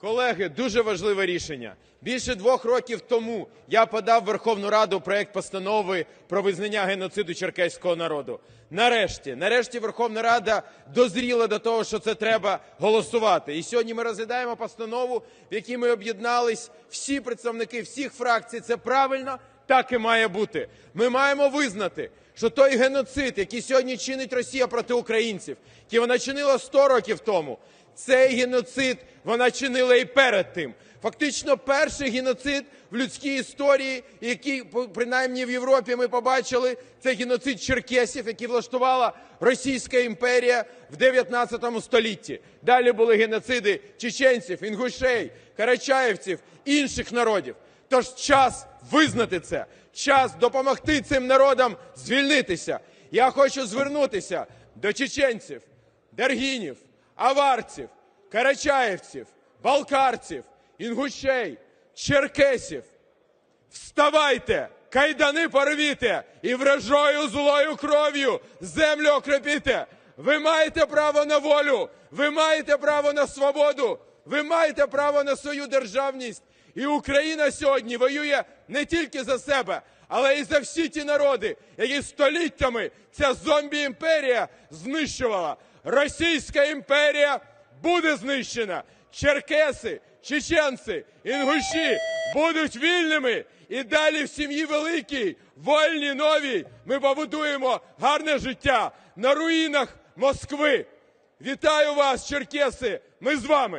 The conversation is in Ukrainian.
Колеги, дуже важливе рішення. Більше двох років тому я подав в Верховну Раду проект постанови про визнання геноциду черкеського народу. Нарешті, нарешті Верховна Рада дозріла до того, що це треба голосувати. І сьогодні ми розглядаємо постанову, в якій ми об'єднались всі представники всіх фракцій. Це правильно, так і має бути. Ми маємо визнати, що той геноцид, який сьогодні чинить Росія проти українців, який вона чинила 100 років тому, цей геноцид вона чинила і перед тим. Фактично, перший геноцид в людській історії, який принаймні в Європі ми побачили, це геноцид черкесів, який влаштувала Російська імперія в 19 столітті. Далі були геноциди чеченців, інгушей, карачаєвців, інших народів. Тож час визнати це, час допомогти цим народам звільнитися. Я хочу звернутися до чеченців, дергінів, аварців, карачаєвців, балкарців, інгушей, черкесів. Вставайте, кайдани порвіте і вражою злою кров'ю землю окропіте. Ви маєте право на волю, ви маєте право на свободу, ви маєте право на свою державність. І Україна сьогодні воює не тільки за себе, але й за всі ті народи, які століттями ця зомбі-імперія знищувала. Російська імперія буде знищена. Черкеси, чеченці, інгуші будуть вільними. І далі в сім'ї великій, вольній, новій, ми побудуємо гарне життя на руїнах Москви. Вітаю вас, черкеси! Ми з вами!